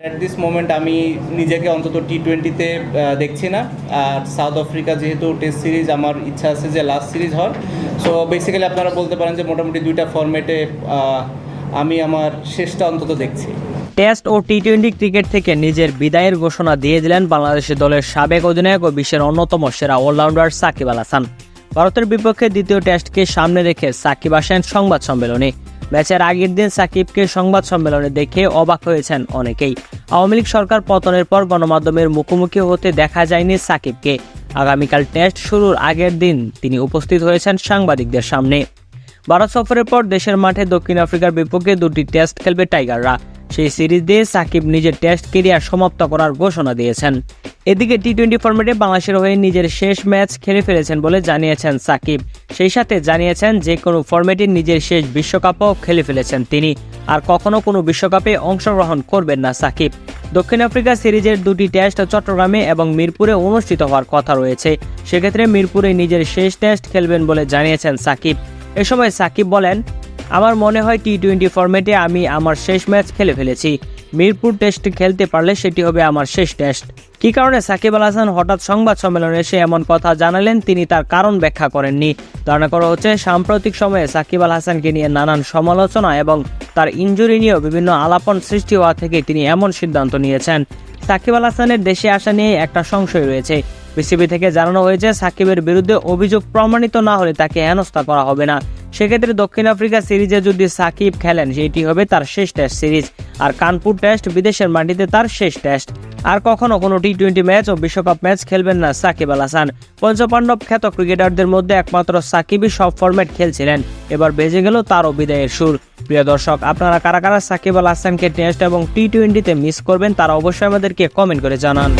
At this moment আমি নিজেকে অন্তত টি টোয়েন্টিতে দেখছি না। আর সাউথ আফ্রিকা যেহেতু টেস্ট সিরিজ আমার ইচ্ছা আছে যে লাস্ট সিরিজ হয় সো বেসিক্যালি আপনারা বলতে পারেন যে মোটামুটি দুইটা ফরম্যাটে আমি আমার শেষটা অন্তত দেখছি। টেস্ট ও টি টোয়েন্টি ক্রিকেট থেকে নিজের বিদায়ের ঘোষণা দিয়ে দিলেন বাংলাদেশের দলের সাবেক অধিনায়ক ও বিশ্বের অন্যতম সেরা অলরাউন্ডার সাকিব আল হাসান। ভারতের বিপক্ষে দ্বিতীয় টেস্টকে সামনে রেখে সাকিব আসেন সংবাদ সম্মেলনে। ম্যাচের আগের দিন সাকিবকে সংবাদ সম্মেলনে দেখে অবাক হয়েছেন অনেকেই। আওয়ামী লীগ সরকার পতনের পর গণমাধ্যমের মুখোমুখি হতে দেখা যায়নি সাকিবকে। আগামীকাল টেস্ট শুরুর আগের দিন তিনি উপস্থিত হয়েছেন সাংবাদিকদের সামনে। ভারত সফরের পর দেশের মাঠে দক্ষিণ আফ্রিকার বিপক্ষে দুটি টেস্ট খেলবে টাইগাররা। সেই সিরিজ দিয়ে সাকিব নিজের টেস্ট কেরিয়ার সমাপ্ত করার ঘোষণা দিয়েছেন। এদিকে টি টোয়েন্টি ফর্মেটে বাংলাদেশের হয়ে নিজের শেষ ম্যাচ খেলে ফেলেছেন বলে জানিয়েছেন সাকিব। সেই সাথে জানিয়েছেন যে কোনো ফর্মেটে নিজের শেষ বিশ্বকাপও খেলে ফেলেছেন তিনি। আর কখনো কোনো বিশ্বকাপে অংশগ্রহণ করবেন না সাকিব। দক্ষিণ আফ্রিকা সিরিজের দুটি টেস্ট চট্টগ্রামে এবং মিরপুরে অনুষ্ঠিত হওয়ার কথা রয়েছে। সেক্ষেত্রে মিরপুরে নিজের শেষ টেস্ট খেলবেন বলে জানিয়েছেন সাকিব। এ সময় সাকিব বলেন আমার মনে হয় টি টোয়েন্টি ফরম্যাটে আমি আমার শেষ ম্যাচ খেলে ফেলেছি। মিরপুর টেস্ট খেলতে পারলে সেটি হবে আমার শেষ টেস্ট কী কারণে সাকিব আল হাসান হঠাৎ সংবাদ সম্মেলনে এসে এমন কথা জানালেন তিনি তার কারণ ব্যাখ্যা করেননি। ধারণা করা হচ্ছে সাম্প্রতিক সময়ে সাকিব আল হাসানকে নিয়ে নানান সমালোচনা এবং তার ইঞ্জুরি নিয়েও বিভিন্ন আলাপন সৃষ্টি হওয়া থেকে তিনি এমন সিদ্ধান্ত নিয়েছেন। সাকিব আল হাসানের দেশে আসা নিয়ে একটা সংশয় রয়েছে। বিসিবি থেকে জানানো হয়েছে, সাকিবের বিরুদ্ধে অভিযোগ প্রমাণিত না হলে তাকে হেনস্থা করা হবে না। সেক্ষেত্রে দক্ষিণ আফ্রিকা সিরিজে যদি সাকিব খেলেন সেটি হবে তার শেষ টেস্ট সিরিজ। আর কানপুর টেস্ট বিদেশের মাটিতে তার শেষ টেস্ট আর কখনো কোনো টি টোয়েন্টি ম্যাচ ও বিশ্বকাপ ম্যাচ খেলবেন না সাকিব আল হাসান। পঞ্চপাণ্ডব খ্যাত ক্রিকেটারদের মধ্যে একমাত্র সাকিবই সব ফরম্যাট খেলছিলেন। এবার বেজে গেল তারও বিদায়ের সুর। প্রিয় দর্শক, আপনারা কারা কারা সাকিব আল হাসানকে টেস্ট এবং টি টোয়েন্টিতে মিস করবেন, তারা অবশ্যই আমাদেরকে কমেন্ট করে জানান।